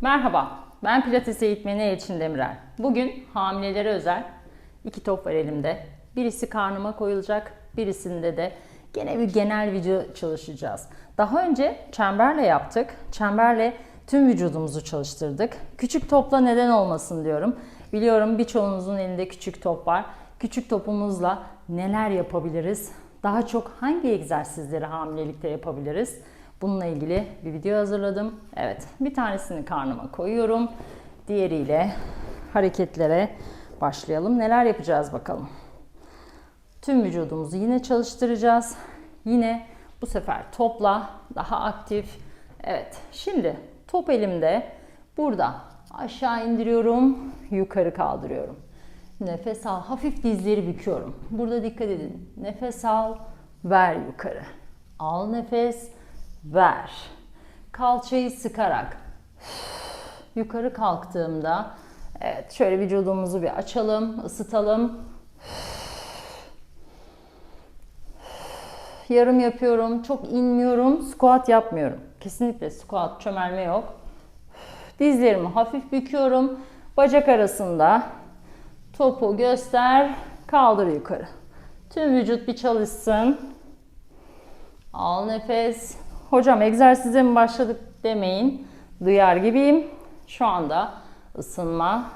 Merhaba, ben Pilates eğitmeni Elçin Demirel. Bugün hamilelere özel iki top var elimde. Birisi karnıma koyulacak, birisinde de gene bir genel video çalışacağız. Daha önce çemberle yaptık. Çemberle tüm vücudumuzu çalıştırdık. Küçük topla neden olmasın diyorum. Biliyorum birçoğunuzun elinde küçük top var. Küçük topumuzla neler yapabiliriz? Daha çok hangi egzersizleri hamilelikte yapabiliriz? Bununla ilgili bir video hazırladım. Evet, bir tanesini karnıma koyuyorum. Diğeriyle hareketlere başlayalım. Neler yapacağız bakalım. Tüm vücudumuzu yine çalıştıracağız. Yine bu sefer topla daha aktif. Evet, şimdi top elimde. Burada aşağı indiriyorum, yukarı kaldırıyorum. Nefes al, hafif dizleri büküyorum. Burada dikkat edin. Nefes al, ver yukarı. Al nefes, ver. Kalçayı sıkarak yukarı kalktığımda evet şöyle vücudumuzu bir açalım, ısıtalım. Yarım yapıyorum, çok inmiyorum, squat yapmıyorum. Kesinlikle squat, çömelme yok. Dizlerimi hafif büküyorum. Bacak arasında topu göster, kaldır yukarı. Tüm vücut bir çalışsın. Al nefes. Hocam egzersize mi başladık demeyin. Duyar gibiyim. Şu anda ısınma.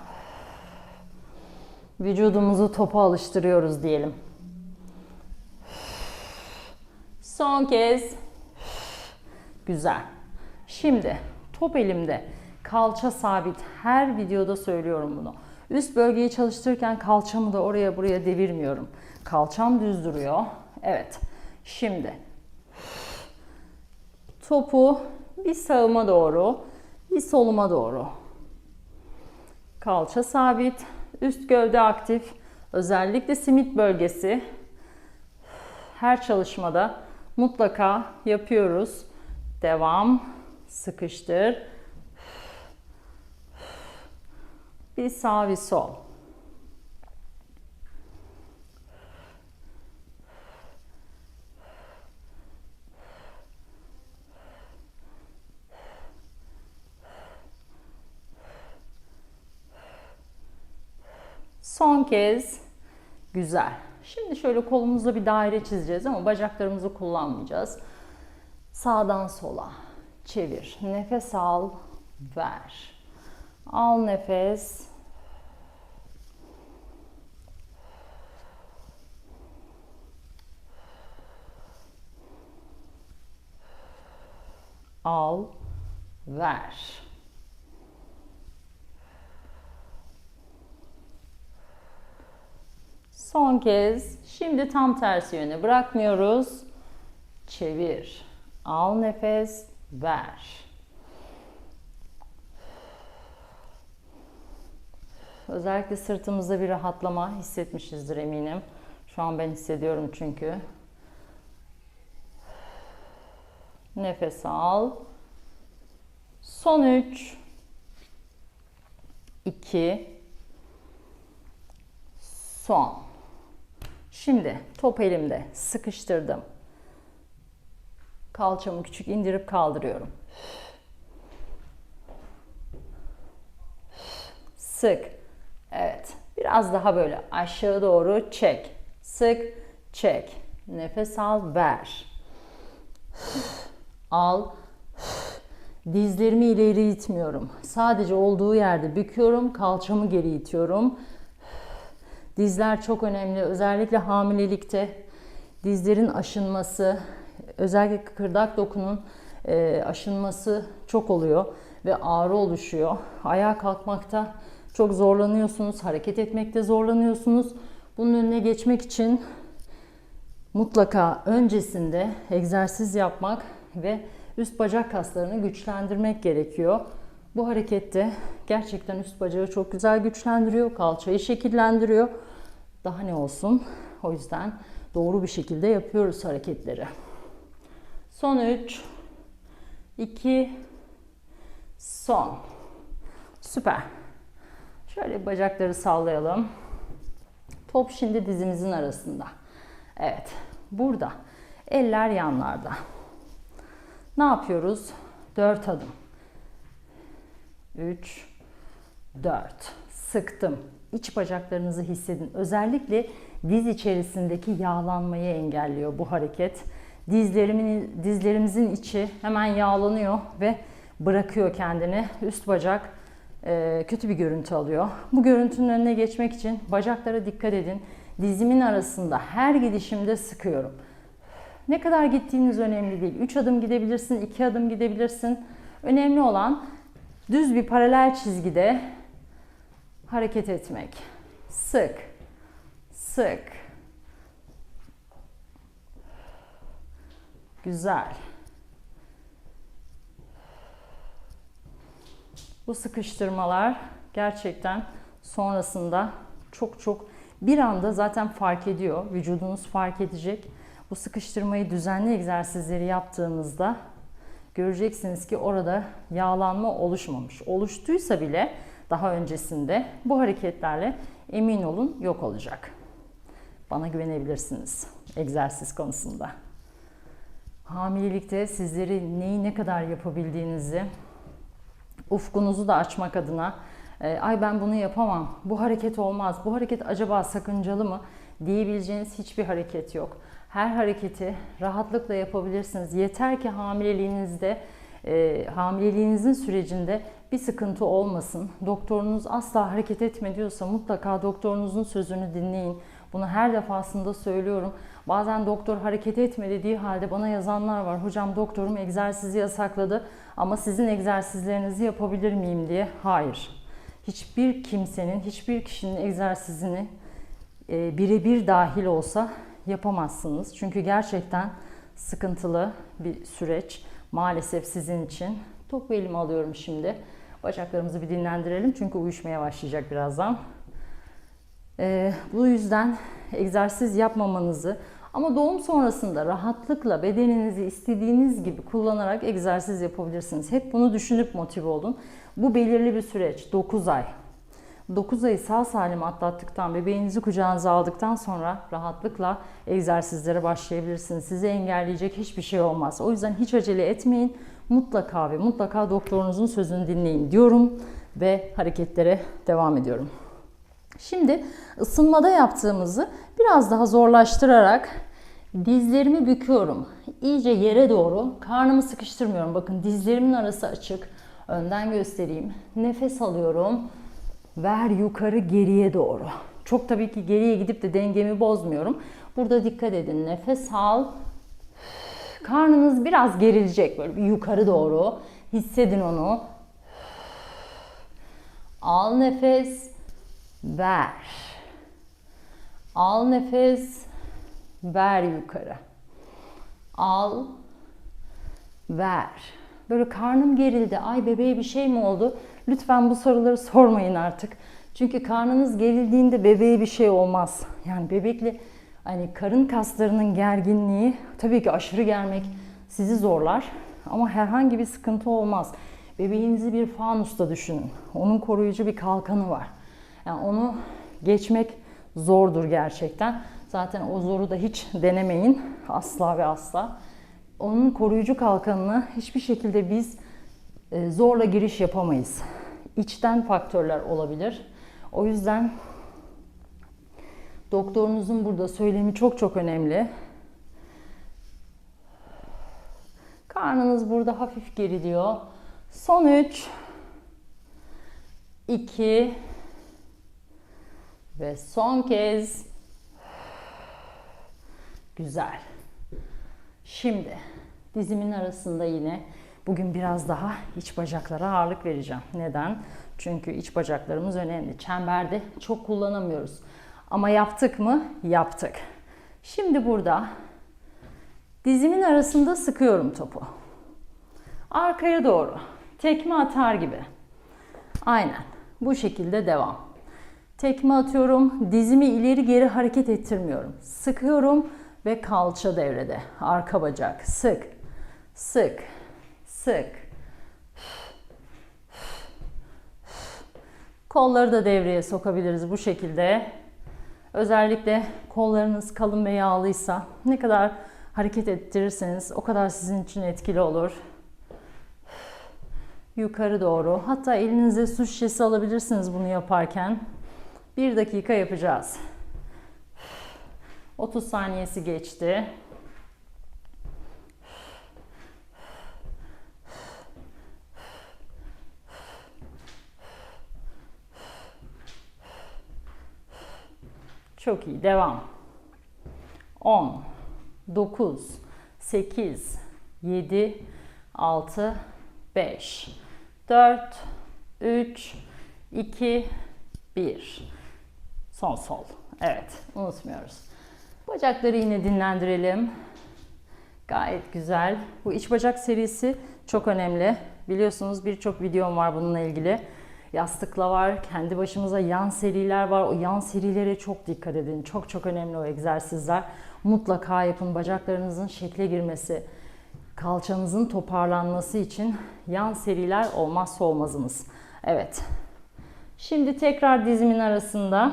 Vücudumuzu topa alıştırıyoruz diyelim. Son kez. Güzel. Şimdi top elimde. Kalça sabit. Her videoda söylüyorum bunu. Üst bölgeyi çalıştırırken kalçamı da oraya buraya devirmiyorum. Kalçam düz duruyor. Evet. Şimdi topu bir sağıma doğru, bir soluma doğru. Kalça sabit, üst gövde aktif. Özellikle simit bölgesi her çalışmada mutlaka yapıyoruz. Devam. Sıkıştır. Bir sağ bir sol. Son kez. Güzel. Şimdi şöyle kolumuzla bir daire çizeceğiz ama bacaklarımızı kullanmayacağız. Sağdan sola çevir. Nefes al, ver. Al nefes. Al, ver. Son kez. Şimdi tam tersi yöne bırakmıyoruz. Çevir. Al nefes, ver. Özellikle sırtımızda bir rahatlama hissetmişizdir eminim. Şu an ben hissediyorum çünkü. Nefes al. Son 3 2 Son. Şimdi top elimde sıkıştırdım. Kalçamı küçük indirip kaldırıyorum. Sık. Evet. Biraz daha böyle aşağı doğru çek. Sık, çek. Nefes al, ver. Al. Dizlerimi ileri itmiyorum. Sadece olduğu yerde büküyorum, kalçamı geri itiyorum. Dizler çok önemli. Özellikle hamilelikte dizlerin aşınması, özellikle kıkırdak dokunun e, aşınması çok oluyor ve ağrı oluşuyor. Ayağa kalkmakta çok zorlanıyorsunuz, hareket etmekte zorlanıyorsunuz. Bunun önüne geçmek için mutlaka öncesinde egzersiz yapmak ve üst bacak kaslarını güçlendirmek gerekiyor. Bu harekette gerçekten üst bacağı çok güzel güçlendiriyor, kalçayı şekillendiriyor. Daha ne olsun? O yüzden doğru bir şekilde yapıyoruz hareketleri. Son 3 2 son. Süper. Şöyle bacakları sallayalım. Top şimdi dizimizin arasında. Evet. Burada. Eller yanlarda. Ne yapıyoruz? 4 adım. 3, 4. Sıktım. İç bacaklarınızı hissedin. Özellikle diz içerisindeki yağlanmayı engelliyor bu hareket. Dizlerimin, dizlerimizin içi hemen yağlanıyor ve bırakıyor kendini. Üst bacak e, kötü bir görüntü alıyor. Bu görüntünün önüne geçmek için bacaklara dikkat edin. Dizimin arasında her gidişimde sıkıyorum. Ne kadar gittiğiniz önemli değil. 3 adım gidebilirsin, 2 adım gidebilirsin. Önemli olan düz bir paralel çizgide hareket etmek. Sık, sık. Güzel. Bu sıkıştırmalar gerçekten sonrasında çok çok bir anda zaten fark ediyor. Vücudunuz fark edecek. Bu sıkıştırmayı düzenli egzersizleri yaptığınızda göreceksiniz ki orada yağlanma oluşmamış. Oluştuysa bile daha öncesinde bu hareketlerle emin olun yok olacak. Bana güvenebilirsiniz egzersiz konusunda. Hamilelikte sizleri neyi ne kadar yapabildiğinizi ufkunuzu da açmak adına e, ay ben bunu yapamam, bu hareket olmaz, bu hareket acaba sakıncalı mı diyebileceğiniz hiçbir hareket yok. Her hareketi rahatlıkla yapabilirsiniz. Yeter ki hamileliğinizde, e, hamileliğinizin sürecinde bir sıkıntı olmasın. Doktorunuz asla hareket etme diyorsa mutlaka doktorunuzun sözünü dinleyin. Bunu her defasında söylüyorum. Bazen doktor hareket etme dediği halde bana yazanlar var. Hocam doktorum egzersizi yasakladı ama sizin egzersizlerinizi yapabilir miyim diye. Hayır. Hiçbir kimsenin, hiçbir kişinin egzersizini e, birebir dahil olsa yapamazsınız. Çünkü gerçekten sıkıntılı bir süreç maalesef sizin için. Topu elime alıyorum şimdi. Bacaklarımızı bir dinlendirelim çünkü uyuşmaya başlayacak birazdan. Ee, bu yüzden egzersiz yapmamanızı ama doğum sonrasında rahatlıkla bedeninizi istediğiniz gibi kullanarak egzersiz yapabilirsiniz. Hep bunu düşünüp motive olun. Bu belirli bir süreç. 9 ay. 9 ayı sağ salim atlattıktan, bebeğinizi kucağınıza aldıktan sonra rahatlıkla egzersizlere başlayabilirsiniz. Sizi engelleyecek hiçbir şey olmaz. O yüzden hiç acele etmeyin. Mutlaka ve mutlaka doktorunuzun sözünü dinleyin diyorum ve hareketlere devam ediyorum. Şimdi ısınmada yaptığımızı biraz daha zorlaştırarak dizlerimi büküyorum. İyice yere doğru. Karnımı sıkıştırmıyorum. Bakın dizlerimin arası açık. Önden göstereyim. Nefes alıyorum. Ver yukarı geriye doğru. Çok tabii ki geriye gidip de dengemi bozmuyorum. Burada dikkat edin. Nefes al. Karnınız biraz gerilecek böyle bir yukarı doğru. Hissedin onu. Al nefes. Ver. Al nefes. Ver yukarı. Al. Ver. Böyle karnım gerildi. Ay bebeğe bir şey mi oldu? Lütfen bu soruları sormayın artık. Çünkü karnınız gerildiğinde bebeğe bir şey olmaz. Yani bebekle hani karın kaslarının gerginliği tabii ki aşırı germek sizi zorlar ama herhangi bir sıkıntı olmaz. Bebeğinizi bir fanusta düşünün. Onun koruyucu bir kalkanı var. Yani onu geçmek zordur gerçekten. Zaten o zoru da hiç denemeyin asla ve asla. Onun koruyucu kalkanını hiçbir şekilde biz zorla giriş yapamayız. İçten faktörler olabilir. O yüzden doktorunuzun burada söylemi çok çok önemli. Karnınız burada hafif geriliyor. Son 3 2 ve son kez güzel. Şimdi dizimin arasında yine bugün biraz daha iç bacaklara ağırlık vereceğim. Neden? Çünkü iç bacaklarımız önemli. Çemberde çok kullanamıyoruz. Ama yaptık mı? Yaptık. Şimdi burada dizimin arasında sıkıyorum topu. Arkaya doğru. Tekme atar gibi. Aynen. Bu şekilde devam. Tekme atıyorum. Dizimi ileri geri hareket ettirmiyorum. Sıkıyorum ve kalça devrede. Arka bacak. Sık. Sık. Sık. Kolları da devreye sokabiliriz bu şekilde. Özellikle kollarınız kalın ve yağlıysa ne kadar hareket ettirirseniz o kadar sizin için etkili olur. yukarı doğru. Hatta elinize su şişesi alabilirsiniz bunu yaparken. Bir dakika yapacağız. 30 saniyesi geçti. Çok iyi. Devam. 10, 9, 8, 7, 6, 5, 4, 3, 2, 1. Son sol. Evet, unutmuyoruz. Bacakları yine dinlendirelim. Gayet güzel. Bu iç bacak serisi çok önemli. Biliyorsunuz birçok videom var bununla ilgili. Yastıkla var, kendi başımıza yan seriler var. O yan serilere çok dikkat edin. Çok çok önemli o egzersizler. Mutlaka yapın. Bacaklarınızın şekle girmesi, kalçanızın toparlanması için yan seriler olmazsa olmazımız. Evet. Şimdi tekrar dizimin arasında.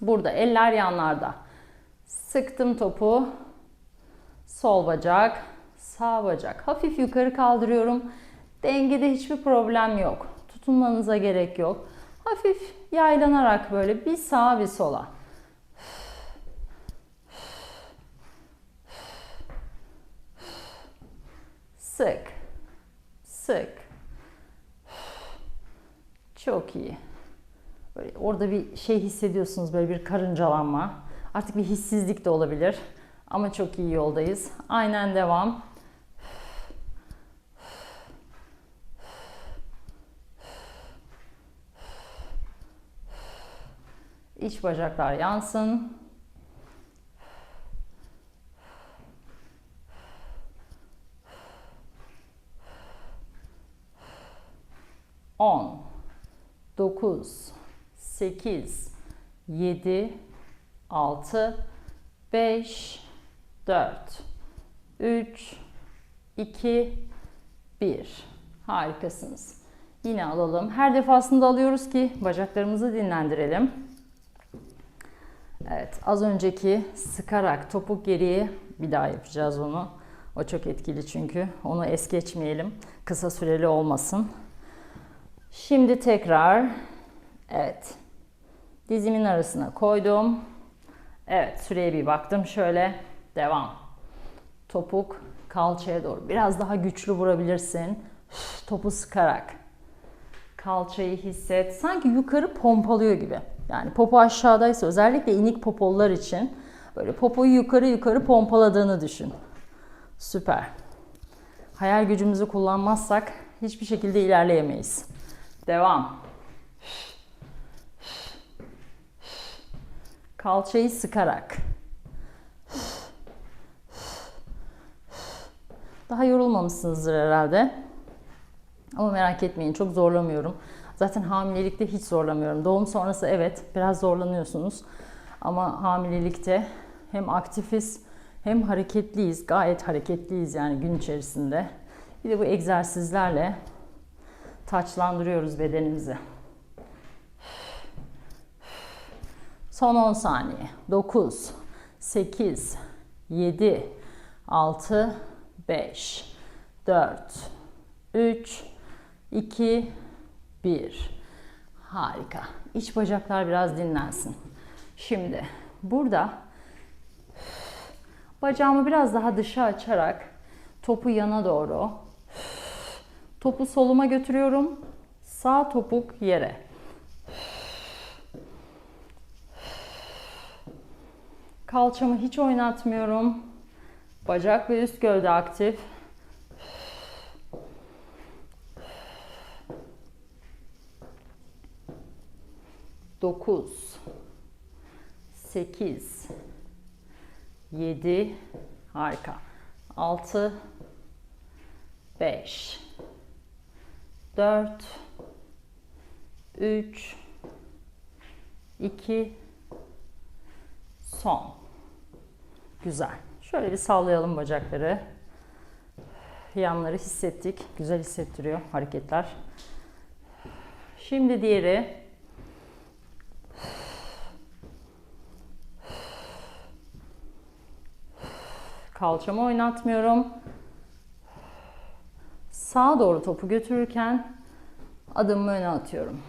Burada eller yanlarda. Sıktım topu. Sol bacak, sağ bacak. Hafif yukarı kaldırıyorum. Dengede hiçbir problem yok. Tutunmanıza gerek yok. Hafif yaylanarak böyle bir sağa bir sola. Sık. Sık. Çok iyi. Böyle orada bir şey hissediyorsunuz böyle bir karıncalanma. Artık bir hissizlik de olabilir. Ama çok iyi yoldayız. Aynen devam. İç bacaklar yansın. On, dokuz, sekiz, yedi, altı, beş, dört, üç, iki, bir. Harikasınız. Yine alalım. Her defasında alıyoruz ki bacaklarımızı dinlendirelim. Evet, az önceki sıkarak topuk geriye bir daha yapacağız onu. O çok etkili çünkü. Onu es geçmeyelim. Kısa süreli olmasın. Şimdi tekrar evet. Dizimin arasına koydum. Evet, süreye bir baktım. Şöyle devam. Topuk kalçaya doğru. Biraz daha güçlü vurabilirsin. Topu sıkarak. Kalçayı hisset. Sanki yukarı pompalıyor gibi. Yani popo aşağıdaysa özellikle inik popollar için böyle popoyu yukarı yukarı pompaladığını düşün. Süper. Hayal gücümüzü kullanmazsak hiçbir şekilde ilerleyemeyiz. Devam. Kalçayı sıkarak. Daha yorulmamışsınızdır herhalde. Ama merak etmeyin çok zorlamıyorum. Zaten hamilelikte hiç zorlamıyorum. Doğum sonrası evet biraz zorlanıyorsunuz. Ama hamilelikte hem aktifiz hem hareketliyiz. Gayet hareketliyiz yani gün içerisinde. Bir de bu egzersizlerle taçlandırıyoruz bedenimizi. Son 10 saniye. 9, 8, 7, 6, 5, 4, 3, 2, 1. Harika. İç bacaklar biraz dinlensin. Şimdi burada bacağımı biraz daha dışa açarak topu yana doğru topu soluma götürüyorum. Sağ topuk yere. Kalçamı hiç oynatmıyorum. Bacak ve üst gövde aktif. Dokuz, sekiz, yedi, harika. Altı, beş, dört, üç, iki, son. Güzel. Şöyle bir sallayalım bacakları. Yanları hissettik. Güzel hissettiriyor hareketler. Şimdi diğeri. Kalçamı oynatmıyorum. Sağa doğru topu götürürken adımımı öne atıyorum.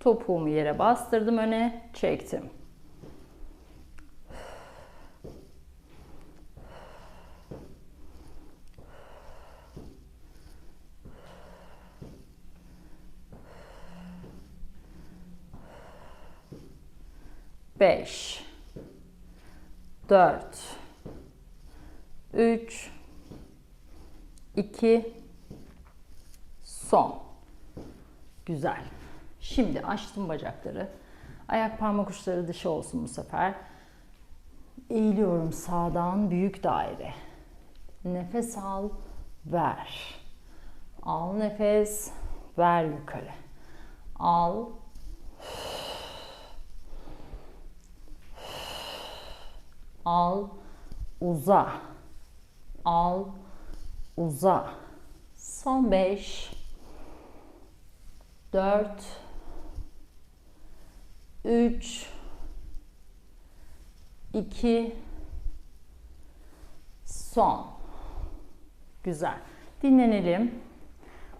Topuğumu yere bastırdım öne, çektim. 4 3 2 son. Güzel. Şimdi açtım bacakları. Ayak parmak uçları dışı olsun bu sefer. Eğiliyorum sağdan büyük daire. Nefes al, ver. Al nefes, ver yukarı. Al, Al, uza. Al, uza. Son beş. Dört. Üç. iki, Son. Güzel. Dinlenelim.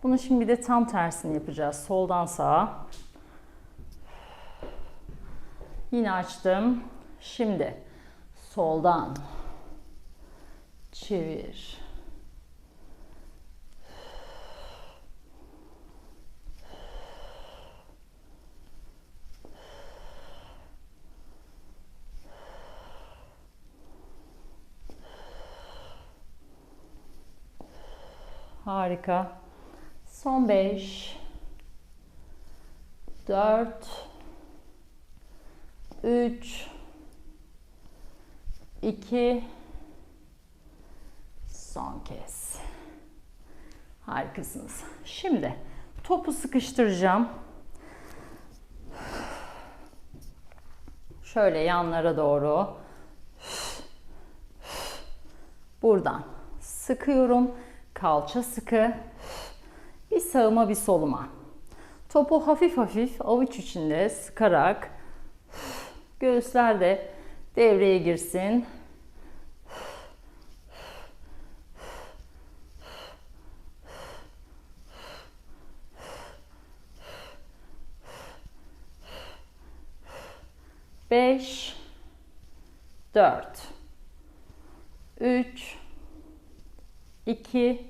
Bunu şimdi de tam tersini yapacağız. Soldan sağa. Yine açtım. Şimdi soldan çevir. Harika. Son 5 4 3 2 son kez. Harikasınız. Şimdi topu sıkıştıracağım. Şöyle yanlara doğru. Buradan sıkıyorum. Kalça sıkı. Bir sağıma bir soluma. Topu hafif hafif avuç içinde sıkarak göğüsler de devreye girsin. 4 3 2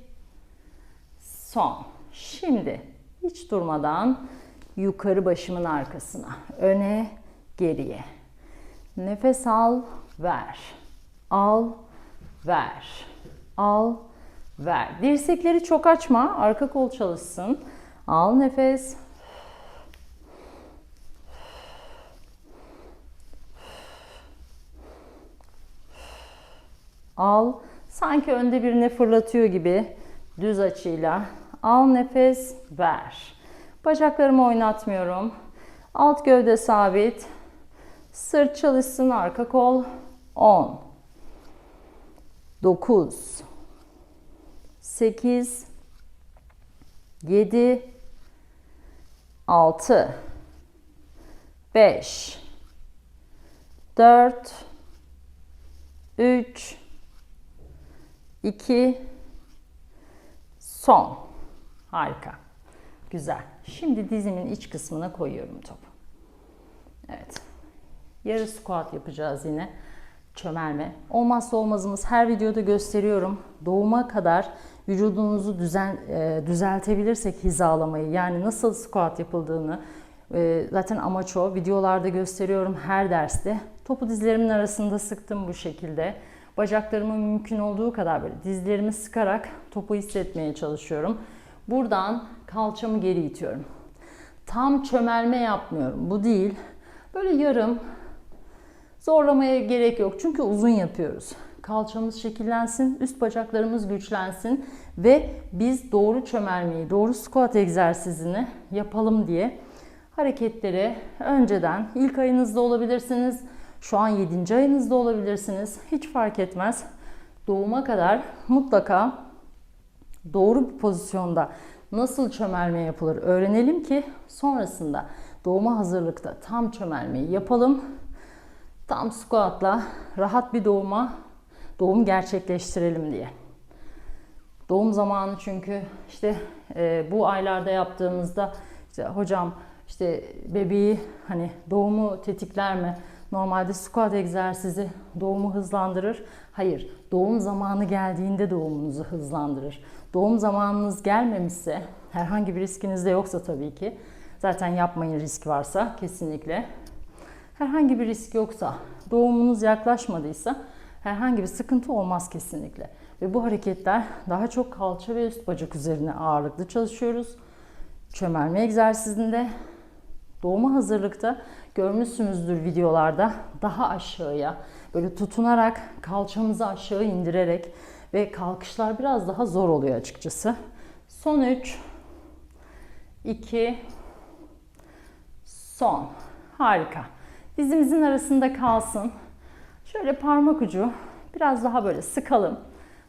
son. Şimdi hiç durmadan yukarı başımın arkasına, öne, geriye. Nefes al, ver. Al, ver. Al, ver. Dirsekleri çok açma, arka kol çalışsın. Al nefes, Al. Sanki önde birine fırlatıyor gibi düz açıyla. Al nefes, ver. Bacaklarımı oynatmıyorum. Alt gövde sabit. Sırt çalışsın, arka kol. 10 9 8 7 6 5 4 3 2 son. Harika. Güzel. Şimdi dizimin iç kısmına koyuyorum topu. Evet. Yarı squat yapacağız yine. Çömelme. Olmazsa olmazımız her videoda gösteriyorum. Doğuma kadar vücudunuzu düzen, e, düzeltebilirsek hizalamayı yani nasıl squat yapıldığını e, zaten amaç o. Videolarda gösteriyorum her derste. Topu dizlerimin arasında sıktım bu şekilde. Bacaklarımı mümkün olduğu kadar böyle dizlerimi sıkarak topu hissetmeye çalışıyorum. Buradan kalçamı geri itiyorum. Tam çömelme yapmıyorum. Bu değil. Böyle yarım zorlamaya gerek yok. Çünkü uzun yapıyoruz. Kalçamız şekillensin, üst bacaklarımız güçlensin ve biz doğru çömelmeyi, doğru squat egzersizini yapalım diye hareketleri önceden ilk ayınızda olabilirsiniz. Şu an 7. ayınızda olabilirsiniz. Hiç fark etmez. Doğuma kadar mutlaka doğru bir pozisyonda nasıl çömelme yapılır öğrenelim ki sonrasında doğuma hazırlıkta tam çömelmeyi yapalım. Tam squatla rahat bir doğuma doğum gerçekleştirelim diye. Doğum zamanı çünkü işte e, bu aylarda yaptığımızda işte hocam işte bebeği hani doğumu tetikler mi? Normalde squat egzersizi doğumu hızlandırır. Hayır, doğum zamanı geldiğinde doğumunuzu hızlandırır. Doğum zamanınız gelmemişse, herhangi bir riskiniz de yoksa tabii ki, zaten yapmayın risk varsa kesinlikle. Herhangi bir risk yoksa, doğumunuz yaklaşmadıysa herhangi bir sıkıntı olmaz kesinlikle. Ve bu hareketler daha çok kalça ve üst bacak üzerine ağırlıklı çalışıyoruz. Çömelme egzersizinde doğuma hazırlıkta görmüşsünüzdür videolarda daha aşağıya böyle tutunarak kalçamızı aşağı indirerek ve kalkışlar biraz daha zor oluyor açıkçası. Son 3 2 son. Harika. Dizimizin arasında kalsın. Şöyle parmak ucu biraz daha böyle sıkalım.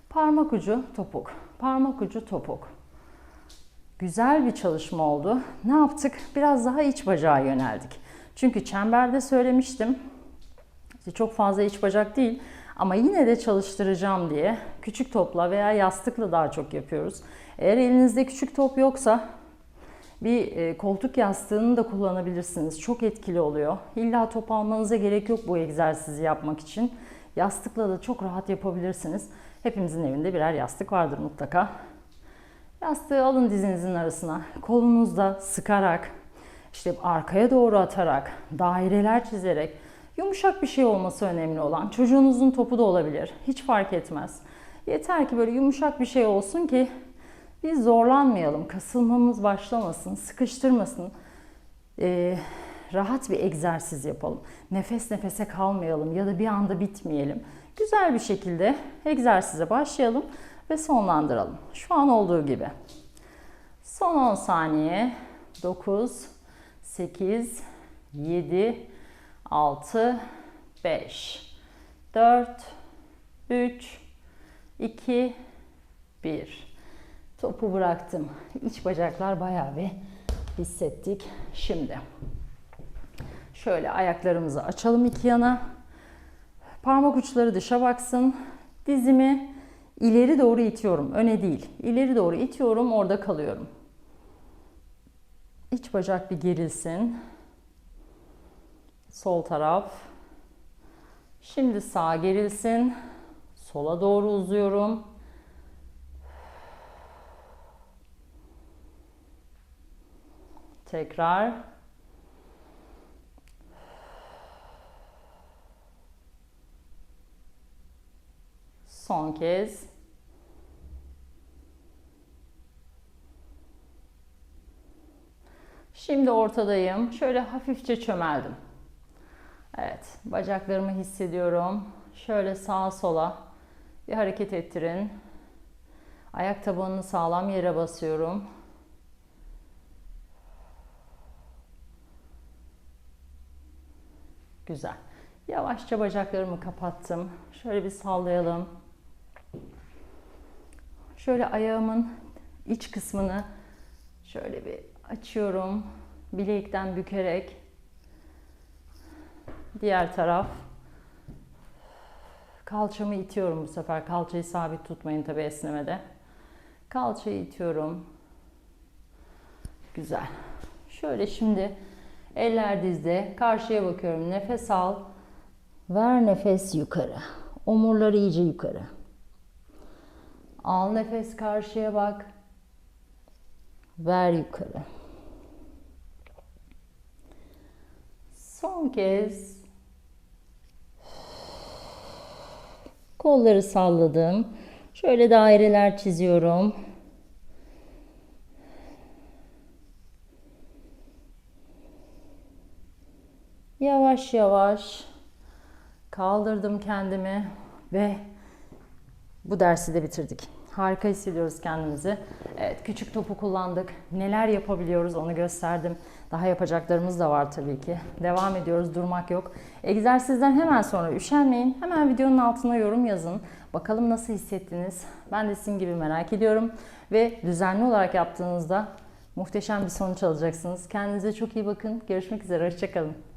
Parmak ucu topuk. Parmak ucu topuk. Güzel bir çalışma oldu. Ne yaptık? Biraz daha iç bacağa yöneldik. Çünkü çemberde söylemiştim. İşte çok fazla iç bacak değil ama yine de çalıştıracağım diye küçük topla veya yastıkla daha çok yapıyoruz. Eğer elinizde küçük top yoksa bir e, koltuk yastığını da kullanabilirsiniz. Çok etkili oluyor. İlla top almanıza gerek yok bu egzersizi yapmak için. Yastıkla da çok rahat yapabilirsiniz. Hepimizin evinde birer yastık vardır mutlaka. Yastığı alın dizinizin arasına. Kolunuzda sıkarak, işte arkaya doğru atarak, daireler çizerek, yumuşak bir şey olması önemli olan. Çocuğunuzun topu da olabilir. Hiç fark etmez. Yeter ki böyle yumuşak bir şey olsun ki biz zorlanmayalım. Kasılmamız başlamasın, sıkıştırmasın. Ee, rahat bir egzersiz yapalım. Nefes nefese kalmayalım ya da bir anda bitmeyelim. Güzel bir şekilde egzersize başlayalım ve sonlandıralım. Şu an olduğu gibi. Son 10 saniye. 9, 8, 7, 6, 5, 4, 3, 2, 1. Topu bıraktım. İç bacaklar bayağı bir hissettik. Şimdi şöyle ayaklarımızı açalım iki yana. Parmak uçları dışa baksın. Dizimi ileri doğru itiyorum. Öne değil. İleri doğru itiyorum. Orada kalıyorum. İç bacak bir gerilsin. Sol taraf. Şimdi sağ gerilsin. Sola doğru uzuyorum. Tekrar. Son kez. Şimdi ortadayım. Şöyle hafifçe çömeldim. Evet, bacaklarımı hissediyorum. Şöyle sağa sola bir hareket ettirin. Ayak tabanını sağlam yere basıyorum. Güzel. Yavaşça bacaklarımı kapattım. Şöyle bir sallayalım. Şöyle ayağımın iç kısmını şöyle bir açıyorum. Bilekten bükerek. Diğer taraf. Kalçamı itiyorum bu sefer. Kalçayı sabit tutmayın tabi esnemede. Kalçayı itiyorum. Güzel. Şöyle şimdi eller dizde. Karşıya bakıyorum. Nefes al. Ver nefes yukarı. Omurları iyice yukarı. Al nefes karşıya bak. Ver yukarı. Son kez kolları salladım. Şöyle daireler çiziyorum. Yavaş yavaş kaldırdım kendimi ve bu dersi de bitirdik. Harika hissediyoruz kendimizi. Evet, küçük topu kullandık. Neler yapabiliyoruz onu gösterdim. Daha yapacaklarımız da var tabii ki. Devam ediyoruz, durmak yok. Egzersizden hemen sonra üşenmeyin. Hemen videonun altına yorum yazın. Bakalım nasıl hissettiniz? Ben de sizin gibi merak ediyorum. Ve düzenli olarak yaptığınızda muhteşem bir sonuç alacaksınız. Kendinize çok iyi bakın. Görüşmek üzere, hoşçakalın.